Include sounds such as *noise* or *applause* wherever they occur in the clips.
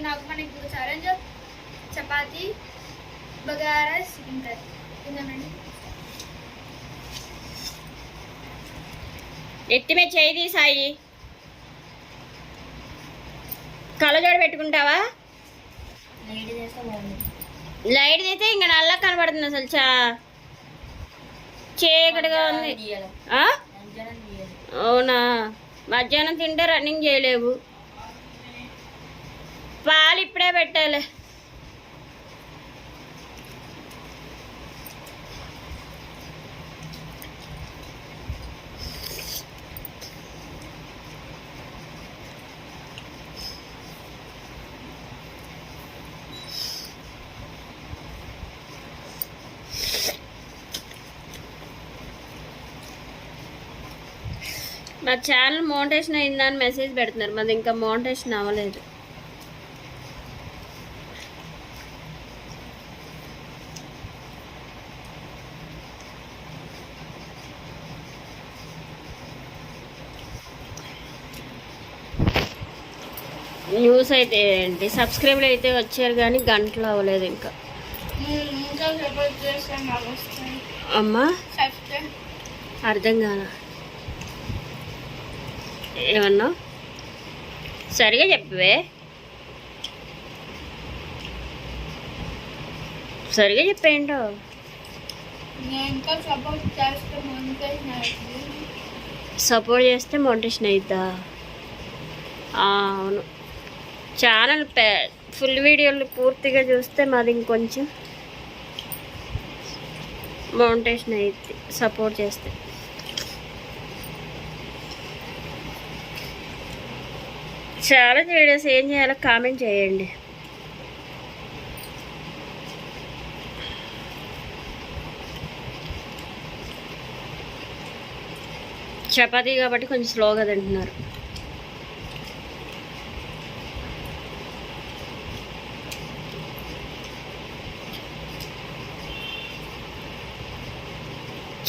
నాకు మన ఇప్పుడు challenge chapati bagara chicken curry తిందామండి ఎత్తి మీద చేయి సాయి. కళ్ళజోడు పెట్టుకుంటావా? లైట్ అయితే ఇంకా నల్ల కనబడుతుంది అసలు చా. చీకటిగా ఉంది? అవునా? మధ్యాహ్నం తింటే రన్నింగ్ చేయలేవు. పాలు ఇప్పుడే పెట్టాలి. మా ఛానల్ మోనిటేషన్ అయిందని మెసేజ్ పెడుతున్నారు. మాది ఇంకా మోనిటేషన్ అవ్వలేదు. న్యూస్ అయితే ఏంటి? సబ్స్క్రైబ్లు అయితే వచ్చారు కానీ గంటలు అవ్వలేదు ఇంకా. అమ్మా? అర్థం కాల. ఏమన్నా? సరిగా చెప్పవే. సరిగా చెప్పేంటో? సపోర్ట్ చేస్తే ముందే నాకు మోటివేషన్ అవును. ఛానల్ ఫుల్ వీడియోలు పూర్తిగా చూస్తే మాది ఇంకొంచెం మౌంటేషన్ అయితే సపోర్ట్ చేస్తే. చాలా వీడియోస్ ఏం చేయాలో కామెంట్ చేయండి. చపాతీ కాబట్టి కొంచెం స్లోగా తింటున్నారు.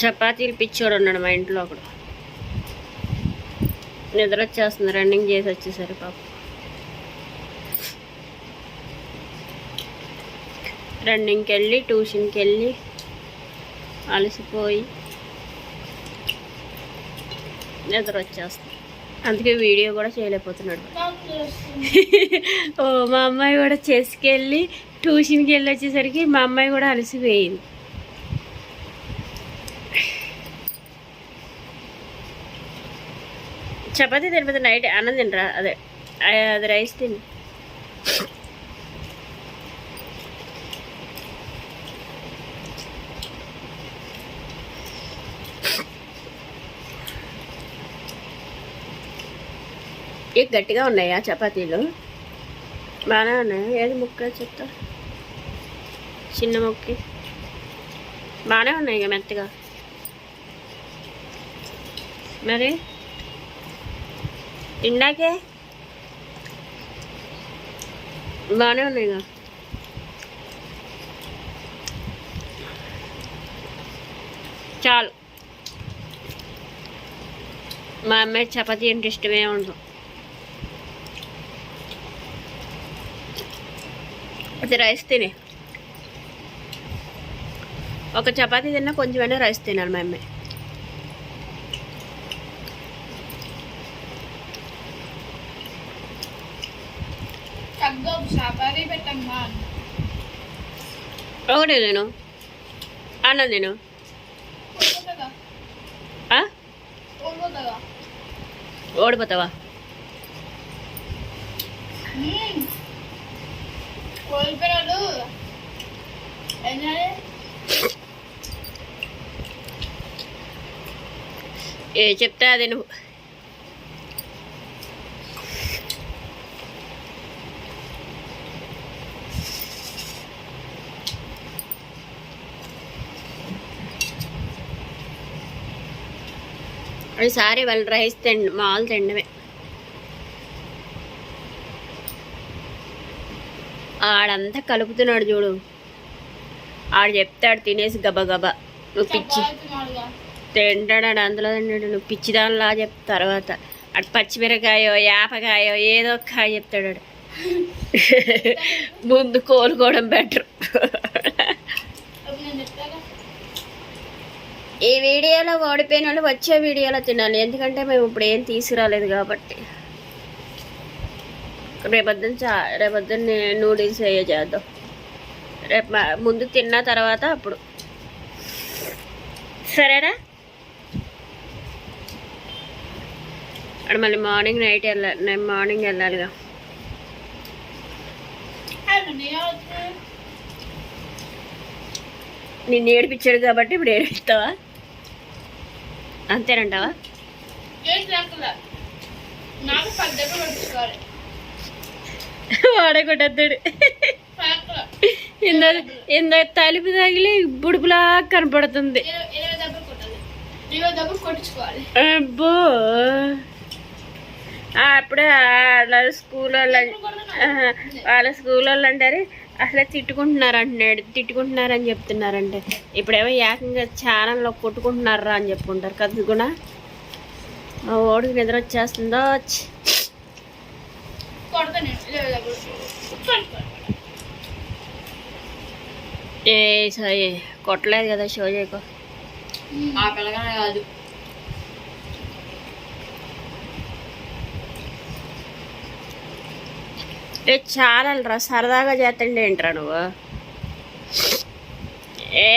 చపాతీలు పిచ్చోడు ఉన్నాడు మా ఇంట్లో ఒకడు నిద్ర వచ్చేస్తుంది రన్నింగ్ చేసి వచ్చేసరి పాప. రన్నింగ్కి వెళ్ళి ట్యూషన్కి వెళ్ళి అలసిపోయి నిద్ర వచ్చేస్తుంది. అందుకే వీడియో కూడా చేయలేకపోతున్నాడు. ఓ మా అమ్మాయి కూడా చేసుకెళ్ళి ట్యూషన్కి వెళ్ళి వచ్చేసరికి మా అమ్మాయి కూడా అలసిపోయింది. చపాతీ తినకపోతే నైట్ అన్నం తినరా? అదే అది రైస్ తిని. ఏ గట్టిగా ఉన్నాయా చపాతీలు? బాగానే ఉన్నాయి? ఏది ముక్క చెప్తా చిన్న ముక్కి. బాగానే ఉన్నాయి ఇక మెత్తగా. మరి? ఇందాకే బాగానే ఉన్నాయి చాలు. మా అమ్మాయి చపాతీ అంటే ఇష్టమే ఉండదు అది రైస్ తినే. ఒక చపాతీ తిన్నా కొంచెమైనా రైస్ తినాలి మా అమ్మాయి తగ్గ చపాతీ పెట్టమ్మా ఒకటే నేను అన్నం నేను కోల్పోతుందా ఆ? కోల్పోతుందా ఓడిపోతావా కోల్పోయాడు ఏం చేయాలి ఏ చెప్తే అది నువ్వు ఒకసారి వాళ్ళు రైస్ తిండి మాలు తిండమే ఆడంతా కలుపుతున్నాడు చూడు. ఆడు చెప్తాడు తినేసి గబగబా నువ్వు పిచ్చి తింటాడు అందులో తింటాడు. నువ్వు పిచ్చిదానిలా చెప్తా తర్వాత అటు పచ్చిమిరకాయో యాపకాయో ఏదో కాయ చెప్తాడు *laughs* ముందు కోలుకోవడం బెటర్ అప్పుడు నేను చెప్తాగా ఈ వీడియోలో ఓడిపోయిన వాళ్ళు వచ్చే వీడియోలో తినాలి. ఎందుకంటే మేము ఇప్పుడు ఏం తీసుకురాలేదు కాబట్టి. రేపొద్దున చా రేపొద్దున్న నూడిల్స్ వేయ చేద్దాం. రేపు ముందు తిన్న తర్వాత అప్పుడు. సరేనా? అక్కడ మళ్ళీ మార్నింగ్ నైట్ వెళ్ళాలి నేను మార్నింగ్ వెళ్ళాలిగా. నేను నిన్ను ఏడిపించాడు కాబట్టి ఇప్పుడు ఏడిపిస్తావా? అంతేనంటావా? ఫ్యాక్ట్లో ఇంద ఇంద తలుపు తగిలి బుడుపులా కనపడుతుంది. అబ్బో. అప్పుడే వాళ్ళ స్కూల్ వాళ్ళు వాళ్ళ స్కూల్ వాళ్ళు అంటారు అసలు తిట్టుకుంటున్నారు అంటున్నాడు తిట్టుకుంటున్నారు అని చెప్తున్నారంటే. ఇప్పుడేమో ఏకంగా ఛానల్లో కొట్టుకుంటున్నారా అని చెప్పుకుంటారు కదా కూడా మా ఓడికి నిద్ర వచ్చేస్తుందో? ఏ సరే కొట్టలేదు కదా షో చేయకో. ఆ పిల్లగానే కాదు. ఏ చాలా రా సరదాగా చేస్తుండే ఏంట్రా నువ్వు? ఏ.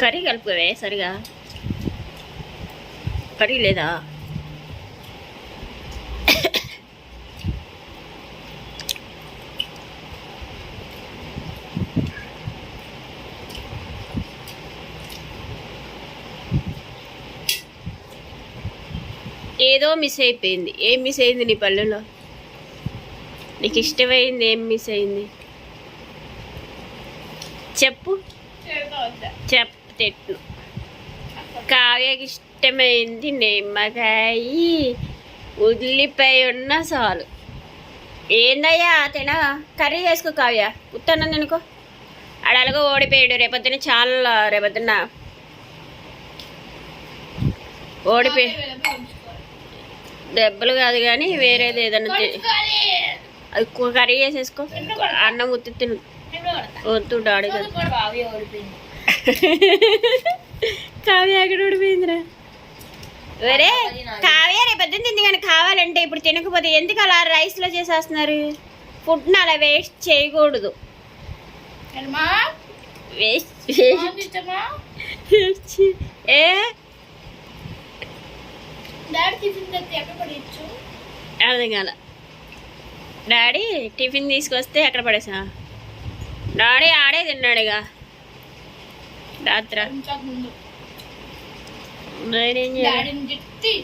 కర్రీ కలుపుకోవే సరిగా. కర్రీ లేదా? ఏదో మిస్ అయిపోయింది. ఏం మిస్ అయింది నీ పల్లెలో నీకు ఇష్టమైంది ఏం మిస్ అయింది? చెప్పు. చెప్తెట్టు కావ్యకి ఇష్టమైంది నిమ్మకాయ ఉల్లిపాయ ఉన్న చాలు ఏందయ్యా తినా? కర్రీ చేసుకో కావ్య. ఉత్తన్నం తినుకో. అడలగా ఓడిపోయాడు రేపొద్దున చాలా రేపొద్దున. ఓడిపోయి దెబ్బలు కాదు కానీ వేరేది ఏదైనా అది కర్రీ చేసేసుకో. అన్నం ఉత్తి తిను. వద్దు డాడీ కావ్య ఎక్కడ ఓడిపోయిందిరా వేరే కావ్య రేపు పొద్దున్న తింది కానీ కావాలంటే ఇప్పుడు తినకపోతే ఎందుకు అలా రైస్లో చేసేస్తున్నారు? ఫుడ్ని అలా వేస్ట్ చేయకూడదు? వేస్ట్ వేస్ట్ ఏ? డాడీ టిఫిన్ తెచ్చి ఎక్కడ పడేయచ్చు? అర్థం కాల. డాడీ టిఫిన్ తీసుకొస్తే ఎక్కడ పడేసా? డాడీ ఆడే తిన్నాడుగా. రాత్ర. ఇంతకు ముందు. నేనేం చేయాలి. డాడీని తిట్టి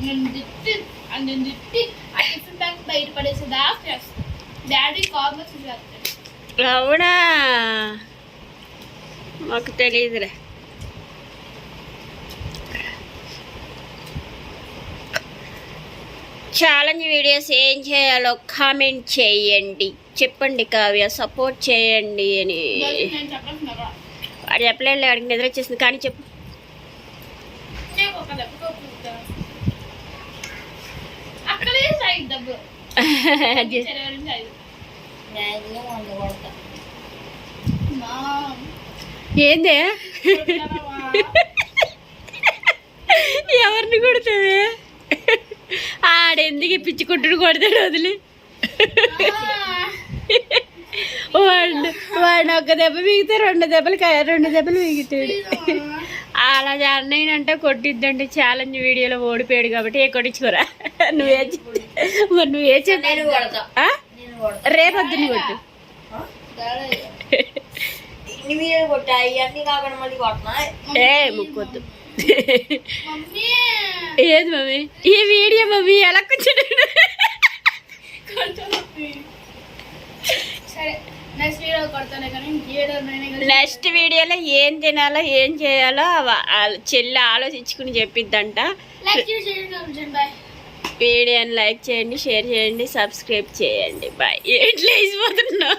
నేను తిట్టి అందుని తిట్టి ఆ టిఫిన్ బ్యాగ్ బయట పడేసేదాకా చేస్తాను డాడీ కామర్స్ చేస్తాడు అవునా? మాకు తెలియదులే. ఛాలెంజ్ వీడియోస్ ఏం చేయాలో కామెంట్ చేయండి. చెప్పండి కావ్య సపోర్ట్ చేయండి అని. వాడు చెప్పలేదు వాడికి నిద్ర వచ్చేసింది. కానీ చెప్పు. ఏందే. *laughs* ఎవరిని కొడుతుంది ఆడెందుకు పిచ్చి కొట్టుడు కొడతాడు వదిలి. వాడు వాడిని ఒక దెబ్బ మిగితే రెండు దెబ్బలు రెండు దెబ్బలు మిగుతాడు. అలా అన్నయ్య అంటే కొట్టిద్దంటే ఛాలెంజ్ వీడియోలో ఓడిపోయాడు కాబట్టి ఏ కొట్టించుకోరా? నువ్వే మరి నువ్వే నేను చెప్పు కొడతా. ఆ? నేను కొడతా. రేపొద్దున కొట్టు. ఏ ముక్కొద్దు. ఏది మమ్మీ? ఈ వీడియో మమ్మీ ఎలా కూర్చున్నాడు నెక్స్ట్ వీడియోలో ఏం తినాలో ఏం చేయాలో చెల్లి ఆలోచించుకుని చెప్పిద్దంట. వీడియోని లైక్ చేయండి షేర్ చేయండి సబ్స్క్రైబ్ చేయండి. బాయ్ ఎట్లా వేసిపోతున్నావు